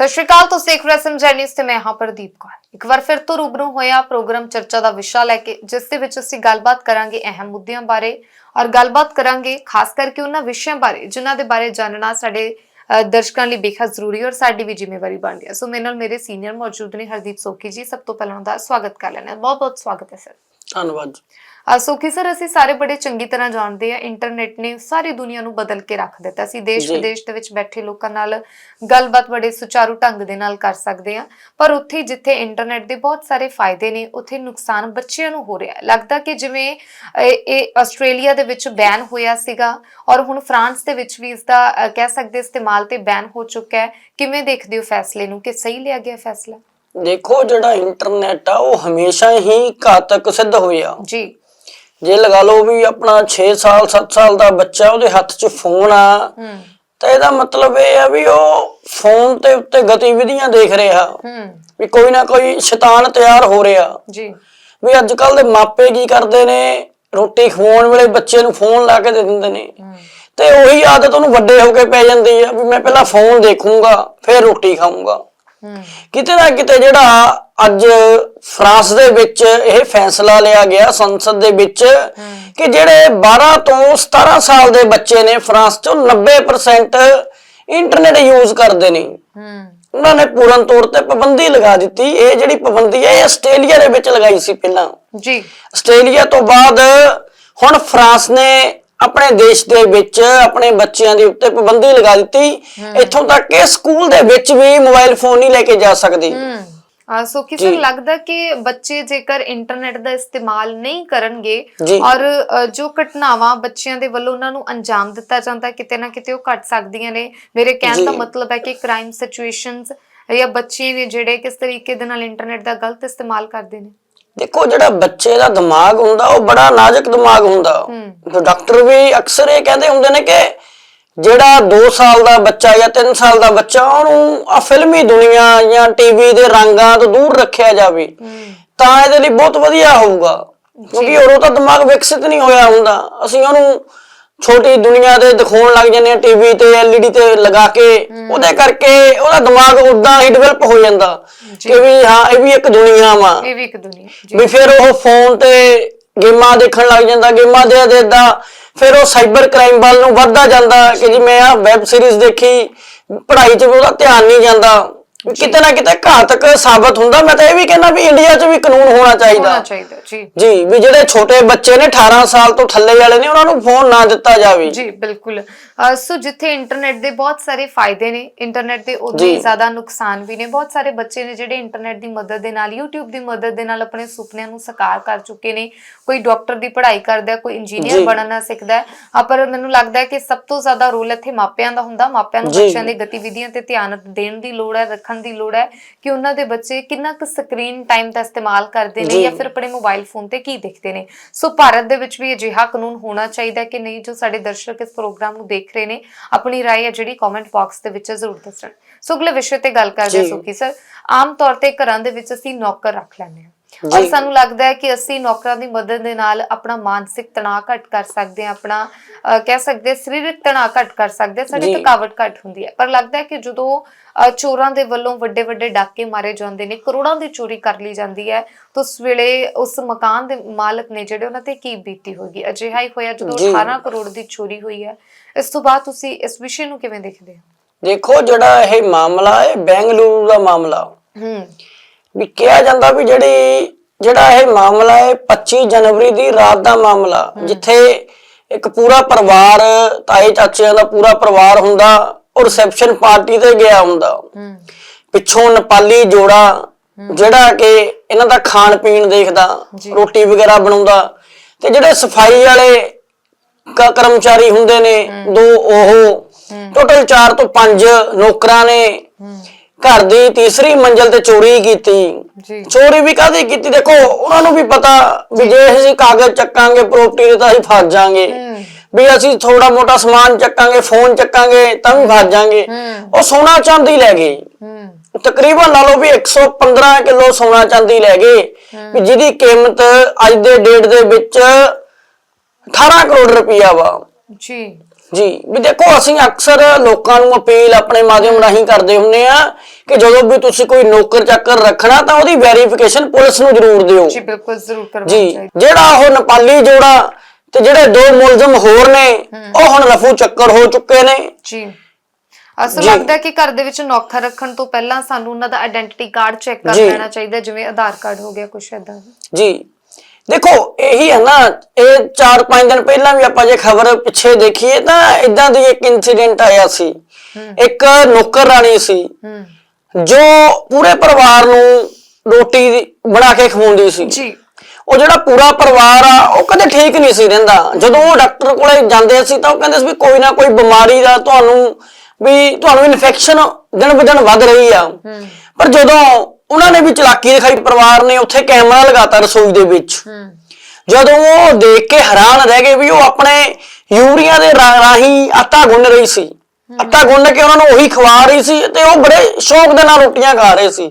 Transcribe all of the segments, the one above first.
ਸਤਿ ਸ਼੍ਰੀ ਅਕਾਲ ਤੁਸੀਂ ਦੇਖ ਰਹੇ ਹੋ ਜਰਨਲਿਸਟ ਤੇ ਮੈਂ ਹਾਂ ਪ੍ਰਦੀਪ ਕੌਰ। ਇੱਕ ਵਾਰ ਫਿਰ ਤੋਂ ਰੂਬਰੂ ਹੋਇਆ ਪ੍ਰੋਗਰਾਮ ਚਰਚਾ ਦਾ ਵਿਸ਼ਾ ਲੈ ਕੇ ਜਿਸ ਦੇ ਵਿੱਚ ਅਸੀਂ ਗੱਲਬਾਤ ਕਰਾਂਗੇ ਅਹਿਮ ਮੁੱਦਿਆਂ ਬਾਰੇ ਔਰ ਗੱਲਬਾਤ ਕਰਾਂਗੇ ਖਾਸ ਕਰਕੇ ਉਹਨਾਂ ਵਿਸ਼ਿਆਂ ਬਾਰੇ ਜਿਨ੍ਹਾਂ ਦੇ ਬਾਰੇ ਜਾਣਨਾ ਸਾਡੇ ਅ, ਦਰਸ਼ਕਾਂ ਲਈ ਬੇਹੱਦ ਜ਼ਰੂਰੀ ਔਰ ਸਾਡੀ ਵੀ ਜ਼ਿੰਮੇਵਾਰੀ ਬਣਦੀ ਹੈ। ਸੋ ਮੇਰੇ ਨਾਲ ਮੇਰੇ ਸੀਨੀਅਰ ਮੌਜੂਦ ਨੇ ਹਰਦੀਪ ਸੋਖੀ ਜੀ। ਸਭ ਤੋਂ ਪਹਿਲਾਂ ਉਹਨਾਂ ਦਾ ਸਵਾਗਤ ਕਰ ਲੈਣਾ ਬਹੁਤ ਬਹੁਤ ਸਵਾਗਤ ਹੈ ਸਰ। ਧੰਨਵਾਦ। ਸੋਖੀ ਸਰ ਅਸੀਂ ਸਾਰੇ ਬੜੇ ਚੰਗੀ ਤਰ੍ਹਾਂ ਜਾਣਦੇ ਆ ਇੰਟਰਨੈਟ ਨੇ ਸਾਰੀ ਦੁਨੀਆ ਨੂੰ ਬਦਲ ਕੇ ਰੱਖ ਦਿੱਤਾ। ਅਸੀਂ ਦੇਸ਼। ਵਿਦੇਸ਼ ਦੇ ਵਿੱਚ ਬੈਠੇ ਲੋਕਾਂ ਨਾਲ ਗੱਲਬਾਤ ਬੜੇ ਸੁਚਾਰੂ ਢੰਗ ਦੇ ਨਾਲ ਕਰ ਸਕਦੇ ਆ ਪਰ ਉੱਥੇ ਜਿੱਥੇ ਇੰਟਰਨੈਟ ਦੇ ਬਹੁਤ ਸਾਰੇ ਫਾਇਦੇ ਨੇ ਉੱਥੇ ਨੁਕਸਾਨ ਬੱਚਿਆਂ ਨੂੰ ਹੋ ਰਿਹਾ ਹੈ। ਲੱਗਦਾ ਕਿ ਜਿਵੇਂ ਇਹ ਆਸਟ੍ਰੇਲੀਆ ਦੇ ਵਿੱਚ ਬੈਨ ਹੋਇਆ ਸੀਗਾ ਔਰ ਹੁਣ ਫਰਾਂਸ ਦੇ ਵਿੱਚ ਵੀ ਇਸ ਦਾ ਕਹਿ ਸਕਦੇ ਇਸਤੇਮਾਲ ਤੇ ਬੈਨ ਹੋ ਚੁੱਕਾ ਹੈ। ਕਿਵੇਂ ਦੇਖਦੇ ਹੋ ਫੈਸਲੇ ਨੂੰ? ਕਿ ਸਹੀ ਲਿਆ ਗਿਆ ਫੈਸਲਾ? ਦੇਖੋ ਜਿਹੜਾ ਇੰਟਰਨੈਟ ਆ ਉਹ ਹਮੇਸ਼ਾ ਹੀ ਘਾਤਕ ਸਿੱਧ ਹੋਇਆ। ਜੀ। ਜੇ ਲਗਾ ਲਓ ਵੀ ਆਪਣਾ 6 ਸਾਲ 7 ਸਾਲ ਦਾ ਬੱਚਾ ਉਹਦੇ ਹੱਥ 'ਚ ਫੋਨ ਆ ਤਾਂ ਇਹਦਾ ਮਤਲਬ ਇਹ ਆ ਵੀ ਉਹ ਫੋਨ ਤੇ ਉੱਤੇ ਗਤੀਵਿਧੀਆਂ ਦੇਖ ਰਿਹਾ। ਵੀ ਕੋਈ ਨਾ ਕੋਈ ਸ਼ੈਤਾਨ ਤਿਆਰ ਹੋ ਰਿਹਾ। ਜੀ। ਵੀ ਅੱਜ ਕੱਲ ਦੇ ਮਾਪੇ ਕੀ ਕਰਦੇ ਨੇ? ਰੋਟੀ ਖਵਾਉਣ ਵੇਲੇ ਬੱਚੇ ਨੂੰ ਫੋਨ ਲਾ ਕੇ ਦੇ ਦਿੰਦੇ ਨੇ। ਤੇ ਉਹੀ ਆਦਤ ਉਹਨੂੰ ਵੱਡੇ ਹੋ ਕੇ ਪੈ ਜਾਂਦੀ ਆ ਵੀ ਮੈਂ ਪਹਿਲਾਂ ਫੋਨ ਦੇਖੂੰਗਾ ਫਿਰ ਰੋਟੀ ਖਾਊਂਗਾ। ਕਿਤੇ ਨਾ ਕਿਤੇ ਜਿਹੜਾ ਅੱਜ ਫਰਾਂਸ ਦੇ ਵਿੱਚ ਇਹ ਫੈਸਲਾ ਲਿਆ ਗਿਆ ਸੰਸਦ ਦੇ ਵਿੱਚ ਕਿ ਜਿਹੜੇ 12 ਤੋਂ 17 ਸਾਲ ਦੇ ਬੱਚੇ ਨੇ ਫਰਾਂਸ ਚੋਂ 90% ਇੰਟਰਨੈਟ ਯੂਜ਼ ਕਰਦੇ ਨੇ। ਉਹਨਾਂ ਨੇ ਪੂਰਨ ਤੌਰ ਤੇ ਪਾਬੰਦੀ ਲਗਾ ਦਿੱਤੀ। ਇਹ ਜਿਹੜੀ ਪਾਬੰਦੀ ਹੈ ਇਹ ਆਸਟ੍ਰੇਲੀਆ ਦੇ ਵਿੱਚ ਲਗਾਈ ਸੀ ਪਹਿਲਾਂ। ਜੀ। ਆਸਟ੍ਰੇਲੀਆ ਤੋਂ ਬਾਅਦ ਹੁਣ ਫਰਾਂਸ ਨੇ ਆਪਣੇ ਦੇਸ਼ ਦੇ ਵਿੱਚ ਆਪਣੇ ਬੱਚਿਆਂ ਦੇ ਉੱਤੇ ਪਾਬੰਦੀ ਲਗਾ ਦਿੱਤੀ ਇੱਥੋਂ ਤੱਕ ਕਿ ਸਕੂਲ ਦੇ ਵਿੱਚ ਵੀ ਮੋਬਾਈਲ ਫੋਨ ਨਹੀਂ ਲੈ ਕੇ ਜਾ ਸਕਦੇ ਆ ਸੋ ਕਿਸੇ ਜੀ। ਲੱਗਦਾ ਕਿ ਬੱਚੇ ਜੇਕਰ ਇੰਟਰਨੈਟ ਦਾ ਇਸਤੇਮਾਲ ਨਹੀਂ ਕਰਨਗੇ। ਔਰ ਜੋ ਘਟਨਾਵਾਂ ਬੱਚਿਆਂ ਦੇ ਵੱਲੋਂ ਉਹਨਾਂ ਨੂੰ ਅੰਜਾਮ ਦਿੱਤਾ ਜਾਂਦਾ ਕਿਤੇ ਨਾ ਕਿਤੇ ਉਹ ਘਟ ਸਕਦੀਆਂ ਨੇ ਮੇਰੇ ਕਹਿਣ ਦਾ। ਮਤਲਬ ਹੈ ਕਿ ਕ੍ਰਾਈਮ ਸਿਚੁਏਸ਼ਨਸ ਜਾਂ ਬੱਚੇ ਨੇ ਜਿਹੜੇ ਕਿਸ ਤਰੀਕੇ ਦੇ ਨਾਲ ਇੰਟਰਨੈਟ ਦਾ ਗਲਤ ਇਸਤੇਮਾਲ ਕਰਦੇ ਨੇ ਦੇਖੋ ਜਿਹੜਾ ਬੱਚੇ ਦਾ ਦਿਮਾਗ ਹੁੰਦਾ ਉਹ ਬੜਾ ਨਾਜ਼ੁਕ ਦਿਮਾਗ ਹੁੰਦਾ। ਤੇ ਡਾਕਟਰ ਵੀ ਅਕਸਰ ਇਹ ਕਹਿੰਦੇ ਹੁੰਦੇ ਨੇ ਕਿ ਜਿਹੜਾ 2 ਸਾਲ ਦਾ ਬੱਚਾ ਜਾਂ 3 ਸਾਲ ਦਾ ਬੱਚਾ ਉਹਨੂੰ ਆ ਫਿਲਮੀ ਦੁਨੀਆ ਜਾਂ ਟੀਵੀ ਦੇ ਰੰਗਾਂ ਤੋਂ ਦੂਰ ਰੱਖਿਆ ਜਾਵੇ ਤਾਂ ਇਹਦੇ ਲਈ ਬਹੁਤ ਵਧੀਆ ਹੋਊਗਾ। ਕਿਉਂਕਿ ਉਦੋਂ ਤਾਂ ਦਿਮਾਗ ਵਿਕਸਿਤ ਨਹੀਂ ਹੋਇਆ ਹੁੰਦਾ। ਅਸੀਂ ਉਹਨੂੰ ਛੋਟੀ ਦੁਨੀਆ ਦੇ ਦਿਖਾਉਣ ਲੱਗ ਜਾਂਦੇ ਆ ਟੀਵੀ ਤੇ ਐਲਈਡੀ ਤੇ ਲਗਾ ਕੇ। ਉਹਦੇ ਕਰਕੇ ਉਹਦਾ ਦਿਮਾਗ ਉਦਾਂ ਹੀ ਡਿਵੈਲਪ ਹੋ ਜਾਂਦਾ ਕਿ ਵੀ ਹਾਂ ਇਹ ਵੀ ਇੱਕ ਦੁਨੀਆ ਵਾ। ਇਹ ਵੀ ਇੱਕ ਦੁਨੀਆ ਜੀ। ਵੀ ਫਿਰ ਉਹ ਫੋਨ ਤੇ ਗੇਮਾਂ ਦੇਖਣ ਲੱਗ ਜਾਂਦਾ ਗੇਮਾਂ ਦੇ ਦੇਦਾ ਫਿਰ ਉਹ ਸਾਈਬਰ ਕ੍ਰਾਈਮ ਵੱਲ ਨੂੰ ਵੱਧਦਾ ਜਾਂਦਾ ਕਿ ਜੀ ਮੈਂ ਆ ਵੈਬ ਸੀਰੀਜ਼ ਦੇਖੀ ਪੜ੍ਹਾਈ 'ਚ ਵੀ ਉਹਦਾ ਧਿਆਨ ਨਹੀਂ ਜਾਂਦਾ। ਕਿਤੇ ਨਾ ਕਿਤੇ ਘਾਤਕ ਸਾਬਤ ਹੁੰਦਾ। ਮੈਂ ਤਾਂ ਇਹ ਵੀ ਕਹਿੰਦਾ ਵੀ ਇੰਡੀਆ 'ਚ ਵੀ ਕਾਨੂੰਨ ਹੋਣਾ ਚਾਹੀਦਾ ਹੋਣਾ ਚਾਹੀਦਾ। ਜੀ। ਜੀ ਵੀ ਜਿਹੜੇ ਛੋਟੇ ਬੱਚੇ ਨੇ 18 ਸਾਲ ਤੋਂ ਥੱਲੇ ਵਾਲੇ ਨੇ ਉਹਨਾਂ ਨੂੰ ਫੋਨ ਨਾ ਦਿੱਤਾ ਜਾਵੇ। ਜੀ ਬਿਲਕੁਲ। ਅਹ ਸੋ ਜਿੱਥੇ ਇੰਟਰਨੈਟ ਦੇ ਬਹੁਤ ਸਾਰੇ ਫਾਇਦੇ ਨੇ ਇੰਟਰਨੈਟ ਦੇ ਉਨੇ ਹੀ ਜੀ। ਜ਼ਿਆਦਾ ਨੁਕਸਾਨ ਵੀ ਨੇ। ਬਹੁਤ ਸਾਰੇ ਬੱਚੇ ਨੇ ਜਿਹੜੇ ਇੰਟਰਨੈਟ ਦੀ ਮਦਦ ਦੇ ਨਾਲ YouTube ਦੀ ਮਦਦ ਦੇ ਨਾਲ ਆਪਣੇ ਸੁਪਨਿਆਂ ਨੂੰ ਸਾਕਾਰ ਕਰ ਚੁੱਕੇ ਨੇ। ਕੋਈ ਡਾਕਟਰ ਦੀ ਪੜ੍ਹਾਈ ਕਰਦਾ ਹੈ, ਕੋਈ ਇੰਜੀਨੀਅਰ ਜੀ। ਬਣਨਾ ਸਿੱਖਦਾ ਹੈ। ਆ ਪਰ ਮੈਨੂੰ ਲੱਗਦਾ ਹੈ ਕਿ ਸਭ ਤੋਂ ਜ਼ਿਆਦਾ ਰੋਲ ਇੱਥੇ ਮਾਪਿਆਂ ਦਾ ਹੁੰਦਾ। ਮਾਪਿਆਂ ਨੂੰ ਜੀ। ਬੱਚਿਆਂ ਦੀ ਗਤੀਵਿਧੀਆਂ ਤੇ ਧਿਆਨ ਦੇਣ ਦੀ ਲੋੜ ਹੈ ਰੱਖਣ ਦੀ ਲੋੜ ਹੈ ਕਿ ਉਹਨਾਂ ਦੇ ਬੱਚੇ ਕਿੰਨਾ ਕੁ ਸਕਰੀਨ ਟਾਈਮ ਦਾ ਇਸਤੇਮਾਲ ਕਰਦੇ ਨੇ ਜੀ। ਜਾਂ ਫਿਰ ਆਪਣੇ ਮੋਬਾਈਲ ਫੋਨ ਤੇ ਕੀ ਦੇਖਦੇ ਨੇ ਸੋ ਭਾਰਤ ਦੇ ਵਿੱਚ ਵੀ ਅਜਿਹਾ ਕਾਨੂੰਨ ਹੋਣਾ ਚਾਹੀਦਾ ਹੈ ਕਿ ਨਹੀਂ ਜੋ ਸਾਡੇ ਦਰਸ਼ਕ ਇਸ ਪ੍ਰੋਗਰਾਮ ਨੂੰ ਦੇਖ ਰਹੇ ਨੇ ਆਪਣੀ رائے ਹੈ ਜਿਹੜੀ ਕਮੈਂਟ ਬਾਕਸ ਦੇ ਵਿੱਚ ਜ਼ਰੂਰ ਦੱਸਣ ਸੋ ਅਗਲੇ ਵਿਸ਼ੇ ਤੇ ਗੱਲ ਕਰਦੇ ਹਾਂ ਜੀ। ਸੁਖੀ ਸਰ ਆਮ ਤੌਰ ਤੇ ਘਰਾਂ ਦੇ ਵਿੱਚ ਅਸੀਂ ਨੌਕਰ ਰੱਖ ਲੈਂਦੇ ਹਾਂ ਔਰ। ਸਾਨੂੰ ਲੱਗਦਾ ਹੈ ਕਿ ਅਸੀਂ ਨੌਕਰਾਂ ਦੀ ਮਦਦ ਦੇ ਨਾਲ ਆਪਣਾ ਮਾਨਸਿਕ ਤਣਾਅ ਘਟ ਕਰ ਸਕਦੇ ਹਾਂ ਆਪਣਾ ਕਹਿ ਸਕਦੇ ਸਰੀਰਕ ਤਣਾਅ ਘਟ ਕਰ ਸਕਦੇ ਸਾਡੀ। ਥਕਾਵਟ ਘਟ ਹੁੰਦੀ ਹੈ ਪਰ ਲੱਗਦਾ ਹੈ ਕਿ ਜਦੋਂ ਚੋਰਾਂ ਦੇ ਵੱਲੋਂ ਵੱਡੇ ਵੱਡੇ ਡਾਕੇ ਮਾਰੇ ਜਾਂਦੇ ਨੇ ਕਰੋੜਾਂ ਦੀ ਚੋਰੀ ਕਰ ਲਈ ਜਾਂਦੀ ਹੈ ਤਾਂ ਉਸ ਵੇਲੇ ਉਸ ਮਕਾਨ ਦੇ ਮਾਲਕ ਨੇ ਜਿਹੜੇ ਉਹਨਾਂ ਤੇ ਕੀ ਬੀਤੀ ਹੋਗੀ ਅਜਿਹਾ ਹੀ ਹੋਇਆ ਜਦੋਂ ਜੀ। 18 ਕਰੋੜ ਦੀ ਚੋਰੀ ਹੋਈ ਹੈ ਇਸ ਤੋਂ ਬਾਅਦ ਤੁਸੀਂ ਇਸ ਵਿਸ਼ੇ ਨੂੰ ਕਿਵੇਂ ਦੇਖਦੇ ਹੋ ਦੇਖੋ ਜਿਹੜਾ ਇਹ ਮਾਮਲਾ ਹੈ ਬੈਂਗਲੁਰੂ ਦਾ ਮਾਮਲਾ ਹੂੰ ਵੀ ਕਿਹਾ ਜਾਂਦਾ ਵੀ ਜਿਹੜੀ ਜਿਹੜਾ ਇਹ ਮਾਮਲਾ ਹੈ 25 ਜਨਵਰੀ ਦੀ ਰਾਤ ਦਾ ਮਾਮਲਾ ਜਿੱਥੇ ਇੱਕ ਪੂਰਾ ਪਰਿਵਾਰ ਤਾਏ ਚਾਚਿਆਂ ਦਾ ਪੂਰਾ ਪਰਿਵਾਰ ਹੁੰਦਾ ਉਹ ਰਿਸੈਪਸ਼ਨ ਪਾਰਟੀ ਤੇ ਗਿਆ ਹੁੰਦਾ। ਪਿੱਛੋਂ ਨੇਪਾਲੀ ਜੋੜਾ ਜਿਹੜਾ ਕਿ ਇਹਨਾਂ ਦਾ ਖਾਣ ਪੀਣ ਦੇਖਦਾ। ਰੋਟੀ ਵਗੈਰਾ ਬਣਾਉਂਦਾ ਤੇ ਜਿਹੜੇ ਸਫ਼ਾਈ ਵਾਲੇ ਕਰਮਚਾਰੀ ਹੁੰਦੇ ਨੇ ਦੋ ਉਹ ਟੋਟਲ 4 ਤੋਂ 5 ਨੌਕਰਾਂ ਨੇ। ਘਰ ਦੀ ਤੀਸਰੀ ਮੰਜ਼ਲ ਤੇ ਚੋਰੀ ਕੀਤੀ। ਜੀ। ਚੋਰੀ ਵੀ ਕਾਹਦੀ ਕੀਤੀ? ਦੇਖੋ ਉਹਨਾਂ ਨੂੰ ਵੀ ਪਤਾ ਵੀ ਜੇ ਅਸੀਂ ਕਾਗਜ਼ ਚੱਕਾਂਗੇ ਪ੍ਰਾਪਰਟੀ ਦੇ ਤਾਂ ਅਸੀਂ ਫਸ ਜਾਾਂਗੇ। ਵੀ ਅਸੀਂ ਥੋੜਾ ਮੋਟਾ ਸਮਾਨ ਚੱਕਾਂਗੇ ਫੋਨ ਚੱਕਾਂਗੇ ਤਾਂ ਵੀ ਫਸ ਜਾਾਂਗੇ। ਉਹ ਸੋਨਾ ਚਾਂਦੀ ਲੈ ਗਏ। ਤਕਰੀਬਨ ਲਾ ਲਓ ਵੀ 115 ਕਿਲੋ ਸੋਨਾ ਚਾਂਦੀ ਲੈ ਗਏ। ਵੀ ਜਿਹਦੀ ਕੀਮਤ ਅੱਜ ਦੇ ਡੇਟ ਦੇ ਵਿੱਚ 18 ਕਰੋੜ ਰੁਪਈਆ ਵਾ। ਜੀ। ਜੀ ਵੀ ਦੇਖੋ ਅਸੀਂ ਅਕਸਰ ਲੋਕਾਂ ਨੂੰ ਅਪੀਲ ਆਪਣੇ ਮਾਧਿਅਮ ਰਾਹੀਂ ਕਰਦੇ ਹੁੰਨੇ ਆ ਕਿ ਜਦੋਂ ਵੀ ਤੁਸੀਂ ਕੋਈ ਨੌਕਰ ਚਾਕਰ ਰੱਖਣਾ ਤਾਂ ਉਹਦੀ ਵੈਰੀਫਿਕੇਸ਼ਨ ਪੁਲਿਸ ਨੂੰ ਜ਼ਰੂਰ ਦਿਓ। ਜੀ ਬਿਲਕੁਲ ਜ਼ਰੂਰ ਕਰਵਾਉਣਾ ਜੀ ਜਿਹੜਾ ਉਹ ਨੇਪਾਲੀ ਜੋੜਾ ਤੇ ਜਿਹੜੇ ਦੋ ਮੁਲਜ਼ਮ ਹੋਰ ਨੇ ਉਹ ਹੁਣ ਰਫੂ ਚੱਕਰ ਹੋ ਚੁੱਕੇ ਨੇ। ਜੀ। ਅਸਲ। ਲੱਗਦਾ ਕਿ ਘਰ ਦੇ ਵਿੱਚ ਨੌਕਰ ਰੱਖਣ ਤੋਂ ਪਹਿਲਾਂ ਸਾਨੂੰ ਉਹਨਾਂ ਦਾ ਆਇਡੈਂਟੀਟੀ ਕਾਰਡ ਚੈੱਕ ਕਰ। ਲੈਣਾ ਚਾਹੀਦਾ ਜਿਵੇਂ ਆਧਾਰ ਕਾਰਡ ਹੋ ਗਿਆ ਕੁਛ ਏਦਾਂ। ਜੀ। ਦੇਖੋ ਇਹੀ ਹੈ ਨਾ ਇਹ 4-5 ਦਿਨ ਪਹਿਲਾਂ ਵੀ ਆਪਾਂ ਜੇ ਖਬਰ ਪਿੱਛੇ ਦੇਖੀਏ ਤਾਂ ਇਦਾਂ ਦੀ ਇੱਕ ਇਨਸੀਡੈਂਟ ਆਇਆ ਸੀ। ਇੱਕ ਨੌਕਰ ਰਾਣੀ ਸੀ ਜੋ ਪੂਰੇ ਪਰਿਵਾਰ ਨੂੰ ਰੋਟੀ ਬਣਾ ਕੇ ਖਵਾਉਂਦੀ ਸੀ। ਜੀ। ਉਹ ਜਿਹੜਾ ਪੂਰਾ ਪਰਿਵਾਰ ਆ ਉਹ ਕਦੇ ਠੀਕ ਨਹੀਂ ਸੀ ਰਹਿੰਦਾ। ਜਦੋਂ ਉਹ ਡਾਕਟਰ ਕੋਲੇ ਜਾਂਦੇ ਸੀ ਤਾਂ ਉਹ ਕਹਿੰਦੇ ਸੀ ਵੀ ਕੋਈ ਨਾ ਕੋਈ ਬਿਮਾਰੀ ਦਾ ਤੁਹਾਨੂੰ ਵੀ ਤੁਹਾਨੂੰ ਇਨਫੈਕਸ਼ਨ ਦਿਨ ਬ ਦਿਨ ਵੱਧ ਰਹੀ ਆ। ਪਰ ਜਦੋਂ ਉਹਨਾਂ ਨੇ ਵੀ ਚਲਾਕੀ ਦਿਖਾਈ ਪਰਿਵਾਰ ਨੇ ਉੱਥੇ ਕੈਮਰਾ ਲਗਾਤਾ ਰਸੋਈ ਦੇ ਵਿੱਚ। ਜਦੋਂ ਉਹ ਦੇਖ ਕੇ ਹੈਰਾਨ ਰਹਿ ਗਏ ਵੀ ਉਹ ਆਪਣੇ ਯੂਰੀਆ ਦੇ ਰਾਹੀਂ ਆਟਾ ਗੁੰਨ ਰਹੀ ਸੀ। ਆਟਾ ਗੁੰਨ ਕੇ ਉਹਨਾਂ ਨੂੰ ਉਹੀ ਖਵਾ ਰਹੀ ਸੀ ਤੇ ਉਹ ਬੜੇ ਸ਼ੌਕ ਦੇ ਨਾਲ ਰੋਟੀਆਂ ਖਾ ਰਹੇ ਸੀ।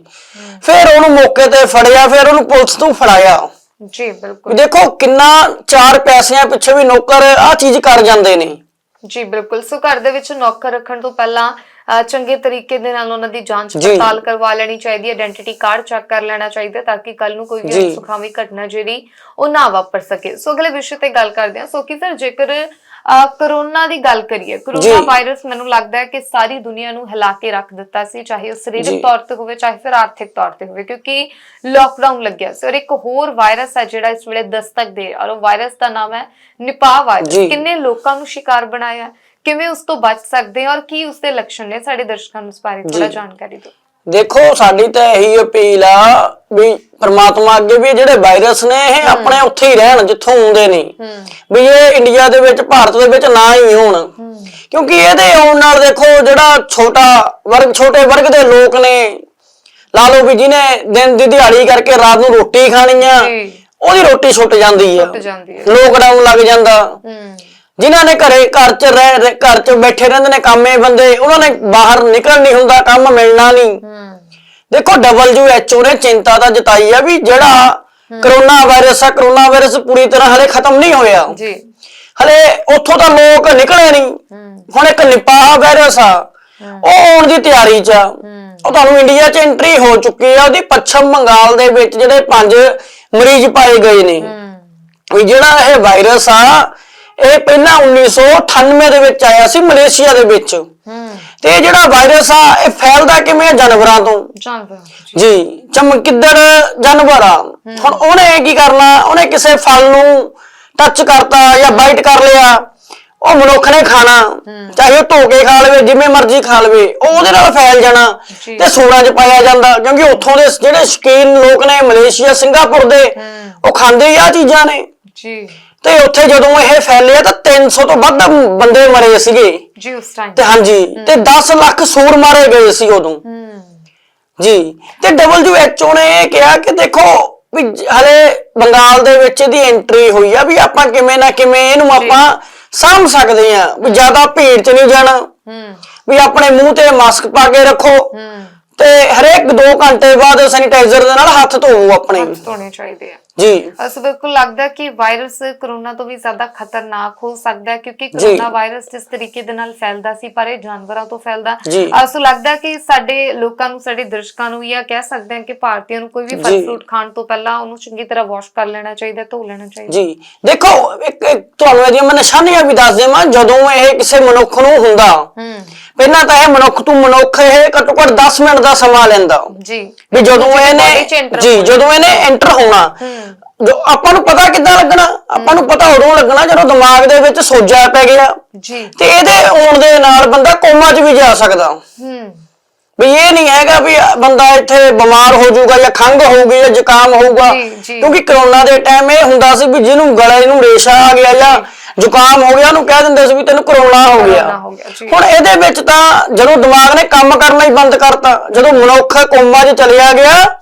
ਫਿਰ ਉਹਨੂੰ ਮੌਕੇ ਤੇ ਫੜਿਆ ਫਿਰ ਉਹਨੂੰ ਪੁਲਿਸ ਤੋਂ ਫੜਾਇਆ। ਜੀ ਬਿਲਕੁਲ। ਦੇਖੋ ਕਿੰਨਾ ਚਾਰ ਪੈਸਿਆਂ ਪਿੱਛੇ ਵੀ ਨੌਕਰ ਆ ਚੀਜ਼ ਕਰ ਜਾਂਦੇ ਨੇ। ਜੀ ਬਿਲਕੁਲ। ਸੋ ਘਰ ਦੇ ਵਿੱਚ ਨੌਕਰ ਰੱਖਣ ਤੋਂ ਪਹਿਲਾਂ ਚੰਗੇ ਤਰੀਕੇ ਦੇ ਨਾਲ ਉਹਨਾਂ ਦੀ ਜਾਂਚ। ਪੜਤਾਲ ਕਰਵਾ ਲੈਣੀ ਚਾਹੀਦੀ ਹੈ ਆਇਡੈਂਟੀਟੀ ਕਾਰਡ ਚੈੱਕ ਕਰ ਲੈਣਾ ਚਾਹੀਦਾ ਤਾਂ ਕਿ ਕੱਲ ਨੂੰ ਕੋਈ ਵੀ। ਸੁਖਾਵੀ ਘਟਨਾ ਜਿਹੜੀ ਉਹ ਨਾ ਵਾਪਰ ਸਕੇ ਸੋ ਅਗਲੇ ਵਿਸ਼ੇ ਤੇ ਗੱਲ ਕਰਦੇ ਹਾਂ ਸੋ ਕਿ ਸਰ ਜੇਕਰ ਕਰੋਨਾ ਦੀ ਗੱਲ ਕਰੀਏ ਕਰੋਨਾ। ਵਾਇਰਸ ਮੈਨੂੰ ਲੱਗਦਾ ਹੈ ਕਿ ਸਾਰੀ ਦੁਨੀਆ ਨੂੰ ਹਿਲਾ ਕੇ ਰੱਖ ਦਿੱਤਾ ਸੀ ਚਾਹੇ ਉਹ। ਸਰੀਰਕ ਤੌਰ ਤੇ ਹੋਵੇ ਚਾਹੇ ਫਿਰ ਆਰਥਿਕ ਤੌਰ ਤੇ ਹੋਵੇ ਕਿਉਂਕਿ ਲੋਕਡਾਊਨ ਲੱਗਿਆ ਸੀ ਔਰ ਇੱਕ ਹੋਰ ਵਾਇਰਸ ਹੈ ਜਿਹੜਾ ਇਸ ਵੇਲੇ ਦਸਤਕ ਦੇ ਔਰ ਉਹ ਵਾਇਰਸ ਦਾ ਨਾਮ ਹੈ ਨਿਪਾਹ ਵਾਇਰਸ। ਕਿੰਨੇ ਲੋਕਾਂ ਨੂੰ ਸ਼ਿਕਾਰ ਬਣਾਇਆ? ਕਿਵੇਂ ਉਸ ਤੋਂ ਬਚ ਸਕਦੇ ਹਾਂ ਔਰ ਕੀ ਉਸ ਦੇ ਲੱਛਣ ਨੇ? ਸਾਡੇ ਦਰਸ਼ਕਾਂ ਨੂੰ ਇਸ ਬਾਰੇ ਥੋੜਾ। ਜਾਣਕਾਰੀ ਦਿਓ। ਦੇਖੋ ਸਾਡੀ ਤਾਂ ਇਹੀ ਅਪੀਲ ਆ ਵੀ ਪ੍ਰਮਾਤਮਾ ਅੱਗੇ ਵੀ ਜਿਹੜੇ ਵਾਇਰਸ ਨੇ ਇਹ ਆਪਣੇ ਉੱਥੇ ਹੀ ਰਹਿਣ ਜਿੱਥੋਂ ਆਉਂਦੇ ਨੇ ਵੀ ਇਹ ਇੰਡੀਆ ਦੇ ਵਿੱਚ ਭਾਰਤ ਦੇ ਵਿੱਚ ਨਾ ਹੀ ਹੋਣ। ਕਿਉਂਕਿ ਇਹਦੇ ਆਉਣ ਨਾਲ ਦੇਖੋ ਜਿਹੜਾ ਛੋਟਾ ਵਰਗ ਛੋਟੇ ਵਰਗ ਦੇ ਲੋਕ ਨੇ ਲਾ ਲਓ ਵੀ ਜਿਹਨੇ ਦਿਨ ਦੀ ਦਿਹਾੜੀ ਕਰਕੇ ਰਾਤ ਨੂੰ ਰੋਟੀ ਖਾਣੀ ਆ। ਉਹਦੀ ਰੋਟੀ ਛੁੱਟ ਜਾਂਦੀ ਆ। ਲੋਕਡਾਊਨ ਲੱਗ ਜਾਂਦਾ। ਹੂੰ। ਜਿਨ੍ਹਾਂ ਨੇ ਘਰੇ ਘਰ 'ਚ ਰਹਿ ਰਹਿ- ਘਰ 'ਚ ਬੈਠੇ ਰਹਿੰਦੇ ਨੇ ਕੰਮੇ ਬੰਦੇ ਉਹਨਾਂ ਨੇ ਬਾਹਰ ਨਿਕਲ ਨਹੀਂ ਹੁੰਦਾ ਕੰਮ ਮਿਲਣਾ ਨਹੀਂ। ਦੇਖੋ WHO ਨੇ ਚਿੰਤਾ ਤਾਂ ਜਤਾਈ ਆ ਵੀ ਜਿਹੜਾ ਕਰੋਨਾ ਵਾਇਰਸ ਆ ਕਰੋਨਾ ਵਾਇਰਸ ਪੂਰੀ ਤਰ੍ਹਾਂ ਹਲੇ ਖਤਮ ਨਹੀਂ ਹੋਇਆ। ਜੀ। ਹਲੇ ਉੱਥੋਂ ਤਾਂ ਲੋਕ ਨਿਕਲੇ ਨਹੀਂ। ਹੁਣ ਇੱਕ ਨਿਪਾਹ ਵਾਇਰਸ ਆ ਉਹ ਆਉਣ ਦੀ ਤਿਆਰੀ 'ਚ ਆ। ਉਹ ਤੁਹਾਨੂੰ ਇੰਡੀਆ 'ਚ ਐਂਟਰੀ ਹੋ ਚੁੱਕੀ ਆ ਉਹਦੀ ਪੱਛਮ ਬੰਗਾਲ ਦੇ ਵਿੱਚ ਜਿਹੜੇ ਪੰਜ ਮਰੀਜ਼ ਪਾਏ ਗਏ ਨੇ। ਵੀ ਜਿਹੜਾ ਇਹ ਵਾਇਰਸ ਆ ਇਹ ਪਹਿਲਾਂ 1998 ਦੇ ਵਿੱਚ ਆਇਆ ਸੀ ਮਲੇਸ਼ੀਆ ਦੇ ਵਿੱਚ। ਹੂੰ। ਤੇ ਇਹ ਜਿਹੜਾ ਵਾਇਰਸ ਆ ਇਹ ਫੈਲਦਾ ਕਿਵੇਂ ਆ ਜਾਨਵਰਾਂ ਤੋਂ? ਹਾਂ ਜੀ। ਚਮਕਿੱਦੜ ਜਾਨਵਰ ਆ। ਹੁਣ ਉਹਨੇ ਕੀ ਕਰਨਾ? ਉਹਨੇ ਕਿਸੇ ਫਲ ਨੂੰ ਟੱਚ ਕਰਤਾ ਜਾਂ ਬਾਈਟ ਕਰ ਲਿਆ। ਉਹ ਮਨੁੱਖ ਨੇ ਖਾਣਾ। ਚਾਹੇ ਉਹ ਧੋ ਕੇ ਖਾ ਲਵੇ ਜਿਵੇਂ ਮਰਜ਼ੀ ਖਾ ਲਵੇ ਉਹ ਉਹਦੇ ਨਾਲ ਫੈਲ ਜਾਣਾ। ਤੇ ਸੂਰਾਂ 'ਚ ਪਾਇਆ ਜਾਂਦਾ। ਕਿਉਂਕਿ ਉੱਥੋਂ ਦੇ ਜਿਹੜੇ ਸ਼ਕੀਨ ਲੋਕ ਨੇ ਮਲੇਸ਼ੀਆ ਸਿੰਗਾਪੁਰ ਦੇ ਉਹ ਖਾਂਦੇ ਆ ਚੀਜ਼ਾਂ ਨੇ। ਜੀ। ਤੇ ਉੱਥੇ ਜਦੋਂ ਇਹ ਫੈਲਿਆ ਤਾਂ 300 ਤੋਂ ਵੱਧ ਬੰਦੇ ਮਰੇ ਸੀਗੇ। ਜੀ ਉਸ ਟਾਈਮ ਤੇ ਹਾਂਜੀ ਤੇ 10 ਲੱਖ ਸੂਰ ਮਾਰੇ ਗਏ ਸੀ ਉਦੋਂ। ਜੀ ਤੇ WHO ਨੇ ਇਹ ਕਿਹਾ ਕਿ ਦੇਖੋ ਵੀ ਹਲੇ ਬੰਗਾਲ ਦੇ ਵਿੱਚ ਇਹਦੀ ਐਂਟਰੀ ਹੋਈ ਆ ਵੀ ਆਪਾਂ ਕਿਵੇਂ ਨਾ ਕਿਵੇਂ ਇਹਨੂੰ ਆਪਾਂ ਸਾਂਭ ਸਕਦੇ ਆ ਵੀ ਜ਼ਿਆਦਾ ਭੀੜ 'ਚ ਨਹੀਂ ਜਾਣਾ। ਵੀ ਆਪਣੇ ਮੂੰਹ ਤੇ ਮਾਸਕ ਪਾ ਕੇ ਰੱਖੋ। ਤੇ ਹਰੇਕ 2 ਘੰਟੇ ਬਾਅਦ ਸੈਨੀਟਾਈਜ਼ਰ ਦੇ ਨਾਲ ਹੱਥ ਧੋਵੋ ਆਪਣੇ। ਹੱਥ ਧੋਣੇ ਚਾਹੀਦੇ ਆ। ਜੀ। ਅਸ ਬਿਲਕੁਲ ਲੱਗਦਾ ਕਿ ਵਾਇਰਸ ਕਰੋਨਾ ਤੋਂ ਵੀ ਜ਼ਿਆਦਾ ਖਤਰਨਾਕ ਹੋ ਸਕਦਾ ਹੈ ਕਿਉਂਕਿ ਕਰੋਨਾ ਵਾਇਰਸ ਜਿਸ ਤਰੀਕੇ ਦੇ ਨਾਲ ਫੈਲਦਾ ਸੀ ਪਰ ਇਹ ਜਾਨਵਰਾਂ ਤੋਂ ਫੈਲਦਾ। ਅਸ ਲੱਗਦਾ ਕਿ ਸਾਡੇ ਲੋਕਾਂ ਨੂੰ ਸਾਡੇ ਦਰਸ਼ਕਾਂ ਨੂੰ ਇਹ ਕਹਿ ਸਕਦੇ ਹਾਂ ਕਿ ਭਾਰਤੀਆਂ ਨੂੰ ਕੋਈ ਵੀ ਫਲ। ਫਰੂਟ ਖਾਣ ਤੋਂ ਪਹਿਲਾਂ ਉਹਨੂੰ ਚੰਗੀ ਤਰ੍ਹਾਂ ਵਾਸ਼ ਕਰ ਲੈਣਾ ਚਾਹੀਦਾ ਧੋ ਲੈਣਾ ਚਾਹੀਦਾ। ਜੀ। ਦੇਖੋ ਇੱਕ ਤੁਹਾਨੂੰ ਇਹਦੀਆਂ ਮੈਂ ਨਿਸ਼ਾਨੀਆਂ ਵੀ ਦੱਸ ਦੇਵਾਂ ਜਦੋਂ ਇਹ ਕਿਸੇ ਮਨੁੱਖ ਨੂੰ ਹੁੰਦਾ ਪਹਿਲਾਂ ਤਾਂ ਇਹ ਮਨੁੱਖ ਤੋਂ ਮਨੁੱਖ ਇਹ ਘੱਟੋ ਘੱਟ 10 ਮਿੰਟ ਦਾ ਸਮਾਂ ਲੈਂਦਾ। ਜੀ। ਵੀ ਜਦੋਂ ਇਹਨੇ ਜੀ। ਜਦੋਂ ਇਹਨੇ ਐਂਟਰ ਹੋਣਾ ਆਪਾਂ ਨੂੰ ਪਤਾ ਕਿੱਦਾਂ ਲੱਗਣਾ ਆਪਾਂ ਨੂੰ ਪਤਾ ਉਦੋਂ ਲੱਗਣਾ ਜਦੋਂ ਦਿਮਾਗ ਦੇ ਵਿੱਚ ਸੋਜਾ ਪੈ ਗਿਆ। ਜੀ। ਤੇ ਇਹਦੇ ਆਉਣ ਦੇ ਨਾਲ ਬੰਦਾ ਕੋਮਾ 'ਚ ਵੀ ਜਾ ਸਕਦਾ। ਹੂੰ। ਵੀ ਇਹ ਨਹੀਂ ਹੈਗਾ ਵੀ ਬੰਦਾ ਇੱਥੇ ਬਿਮਾਰ ਹੋ ਜਾਊਗਾ ਜਾਂ ਖੰਘ ਹੋਊਗੀ ਜਾਂ ਜ਼ੁਕਾਮ ਹੋਊਗਾ। ਕਿਉਂਕਿ ਕਰੋਨਾ ਦੇ ਟਾਈਮ ਇਹ ਹੁੰਦਾ ਸੀ ਵੀ ਜਿਹਨੂੰ ਗਲੇ ਨੂੰ ਰੇਸ਼ਾ ਆ ਗਿਆ ਜਾਂ ਜ਼ੁਕਾਮ ਹੋ ਗਿਆ ਉਹਨੂੰ ਕਹਿ ਦਿੰਦੇ ਸੀ ਵੀ ਤੈਨੂੰ ਕਰੋਨਾ ਹੋ ਗਿਆ। ਹੁਣ ਇਹਦੇ ਵਿੱਚ ਤਾਂ ਜਦੋਂ ਦਿਮਾਗ ਨੇ ਕੰਮ ਕਰਨਾ ਹੀ ਬੰਦ ਕਰਤਾ ਜਦੋਂ ਮਨੁੱਖ ਕੋਮਾ 'ਚ ਚਲਿਆ ਗਿਆ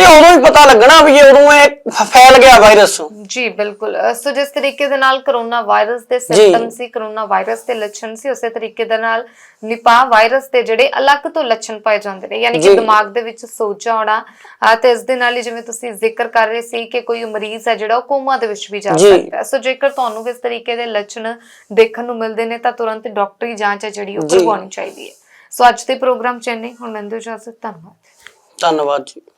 ਤੇ ਉਦੋਂ ਹੀ ਪਤਾ ਲੱਗਣਾ ਵੀ ਇਹ ਉਦੋਂ ਇਹ ਫੈਲ ਗਿਆ ਵਾਇਰਸ ਜੀ ਬਿਲਕੁਲ। ਸੋ ਜਿਸ ਤਰੀਕੇ ਦੇ ਨਾਲ ਕਰੋਨਾ ਵਾਇਰਸ ਦੇ ਸਿੰਪਟਮ ਸੀ ਕਰੋਨਾ ਵਾਇਰਸ ਦੇ ਲੱਛਣ ਸੀ ਉਸੇ ਤਰੀਕੇ ਦੇ ਨਾਲ ਨਿਪਾਹ ਵਾਇਰਸ ਦੇ ਜਿਹੜੇ ਅਲੱਗ ਤੋਂ ਲੱਛਣ ਪਾਏ ਜਾਂਦੇ ਨੇ। ਯਾਨੀ ਕਿ ਜੀ। ਦਿਮਾਗ ਦੇ ਵਿੱਚ ਸੋਜਾ ਆਉਣਾ ਤੇ ਇਸ ਦੇ ਨਾਲ ਹੀ ਜਿਵੇਂ ਤੁਸੀਂ ਜ਼ਿਕਰ ਕਰ ਰਹੇ ਸੀ ਕਿ ਕੋਈ ਮਰੀਜ਼ ਹੈ ਜਿਹੜਾ ਉਹ ਕੋਮਾ ਦੇ ਵਿੱਚ ਵੀ ਜਾ ਜੀ। ਸਕਦਾ ਸੋ ਜੇਕਰ ਤੁਹਾਨੂੰ ਇਸ ਤਰੀਕੇ ਦੇ ਲੱਛਣ ਦੇਖਣ ਨੂੰ ਮਿਲਦੇ ਨੇ ਤਾਂ ਤੁਰੰਤ ਡਾਕਟਰੀ ਜਾਂਚ ਹੈ ਜਿਹੜੀ ਉਹ ਜੀ। ਕਰਵਾਉਣੀ ਚਾਹੀਦੀ ਹੈ। ਸੋ ਅੱਜ ਦੇ ਪ੍ਰੋਗਰਾਮ ਚ ਇੰਨੇ ਹੁਣ ਮੈਨੂੰ ਇਜਾਜ਼ਤ ਧੰਨਵਾਦ। ਧੰਨਵਾਦ ਜੀ।